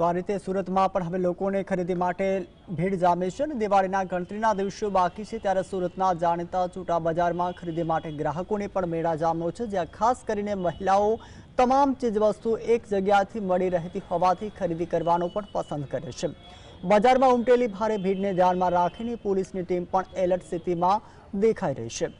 તો આ રીતે સુરતમાં પણ હવે લોકોને ખરીદી માટે ભીડ જામે છે અને દિવાળીના ગણતરીના દિવસો બાકી છે ત્યારે સુરતના જાણીતા છૂટા બજારમાં ખરીદી માટે ગ્રાહકોને પણ મેળા જામ્યો છે, જ્યાં ખાસ કરીને મહિલાઓ તમામ ચીજવસ્તુ એક જગ્યાથી મળી રહેતી હોવાથી ખરીદી કરવાનું પણ પસંદ કરે છે. બજારમાં ઉમટેલી ભારે ભીડને ધ્યાનમાં રાખીને પોલીસની ટીમ પણ એલર્ટ સ્થિતિમાં દેખાઈ રહી છે.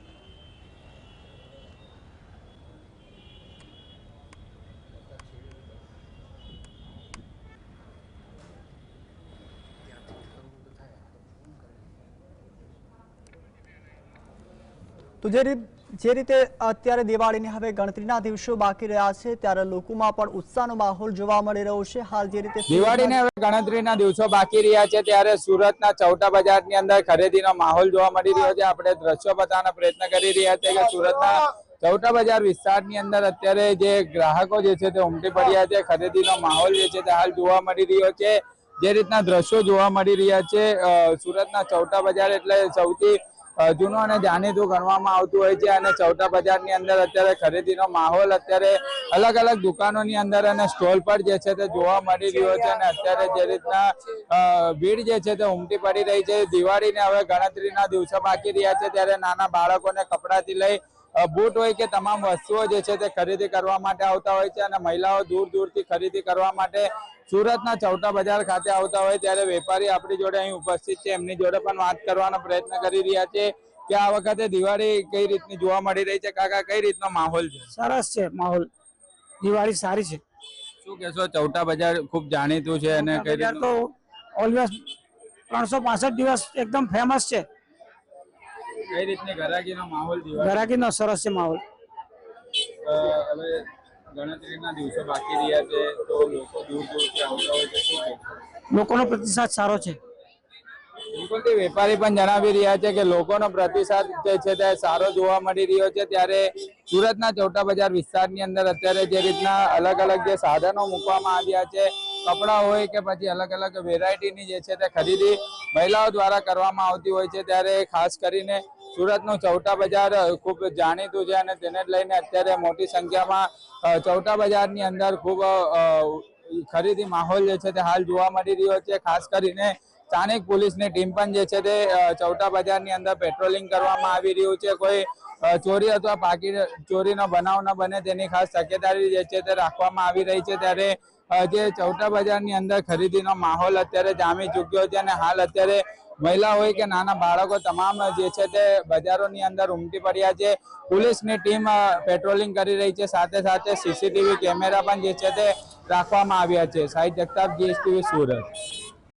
તો જે રીત જે રીતે અત્યારે દિવાળીની હવે ગણતરીના દિવસો બાકી રહ્યા છે, ત્યારે લોકોમાં પણ ઉત્સાહનો માહોલ જોવા મળી રહ્યો છે. હાલ જે રીતે દિવાળીને હવે ગણતરીના દિવસો બાકી રહ્યા છે, ત્યારે સુરતના ચૌટા બજારની અંદર ખરીદીનો માહોલ જોવા મળી રહ્યો છે. આપણે દ્રશ્યો બતાવવાનો પ્રયત્ન કરી રહ્યા છે કે સુરતના ચૌટા બજાર વિસ્તારની અંદર અત્યારે જે ગ્રાહકો જે છે તે ઉમટી પડ્યા છે, ખરીદીનો માહોલ જે છે તે હાલ જોવા મળી રહ્યો છે. જે રીતના દ્રશ્યો જોવા મળી રહ્યા છે સુરતના ચૌટા બજાર એટલે સૌથી જૂનું અને જાણીતું ગણવામાં આવતું હોય છે અને ચૌટા બજારની અંદર અત્યારે ખરીદીનો માહોલ અત્યારે અલગ અલગ દુકાનોની અંદર અને સ્ટોલ પર જે છે તે જોવા મળી રહ્યો છે અને અત્યારે જે રીતના ભીડ જે છે તે ઉમટી પડી રહી છે. દિવાળીને હવે ગણતરીના દિવસો બાકી રહ્યા છે ત્યારે નાના બાળકોને કપડાથી લઈ બૂટ હોય કે તમામ વસ્તુઓ જે છે તે ખરીદી કરવા માટે આવતા હોય છે અને મહિલાઓ દૂર દૂરથી ખરીદી કરવા માટે સુરતના ચૌટા બજાર ખાતે આવતા હોય ત્યારે વેપારી આપણી જોડે અહીં ઉપસ્થિત છે. એમની જોડે પણ વાત કરવાનો પ્રયત્ન કરી રહ્યા છે કે આ વખતે દિવાળી કઈ રીતની જોવા મળી રહી છે? કાકા કઈ રીતનો માહોલ છે? સરસ છે માહોલ. દિવાળી સારી છે. શું કહેશો? ચૌટા બજાર ખૂબ જાણીતું છે અને કઈ રીતનું? તો ઓલવેઝ ત્રણસો પાસઠ દિવસ એકદમ ફેમસ છે. કઈ રીતની ઘરાકીનો માહોલ ગરાકીનો સરસ છે માહોલ. હવે ગણતરીના દિવસો બાકી રહ્યા છે તો લોકો દૂર દૂરથી આવતા હોય છે શું લોકોનો પ્રતિસાદ સારો છે. વેપારી પણ જણાવી રહ્યા છે કે લોકોનો પ્રતિસાદ જે છે તે સારો જોવા મળી રહ્યો છે. ત્યારે સુરતના ચોટા બજાર વિસ્તારની અંદર અત્યારે જે રીતના અલગ અલગ જે સાધનો મૂકવામાં આવ્યા છે કપડાં હોય કે પછી અલગ અલગ વેરાયટીની જે છે તે ખરીદી મહિલાઓ દ્વારા કરવામાં આવતી હોય છે. ત્યારે ખાસ કરીને સુરતનું ચૌટા બજાર ખૂબ જાણીતું છે અને તેને લઈને અત્યારે મોટી સંખ્યામાં ચૌટા બજારની અંદર ખૂબ ખરીદી માહોલ જે છે તે હાલ જોવા મળી રહ્યો છે. ખાસ કરીને સ્થાનિક પોલીસની ટીમ પણ જે છે તે ચૌટા બજારની અંદર પેટ્રોલિંગ કરવામાં આવી રહ્યું છે. કોઈ ચોરી અથવા પાકી, ચોરીનો બનાવ ન બને તેની ખાસ તકેદારી જે છે તે રાખવામાં આવી રહી છે. ત્યારે જે ચૌટા બજારની અંદર ખરીદીનો માહોલ અત્યારે જામી ચૂક્યો છે અને હાલ અત્યારે મહિલા હોય કે નાના બાળકો, તમામ જે છે તે બજારોની અંદર ઉમટી પડ્યા છે. પોલીસની ટીમ પેટ્રોલિંગ કરી રહી છે. સાથે સાથે સીસીટીવી કેમેરા પણ જે છે તે રાખવામાં આવ્યા છે. સાહિત્ય જગતાપ જીએસટીવી સુરત.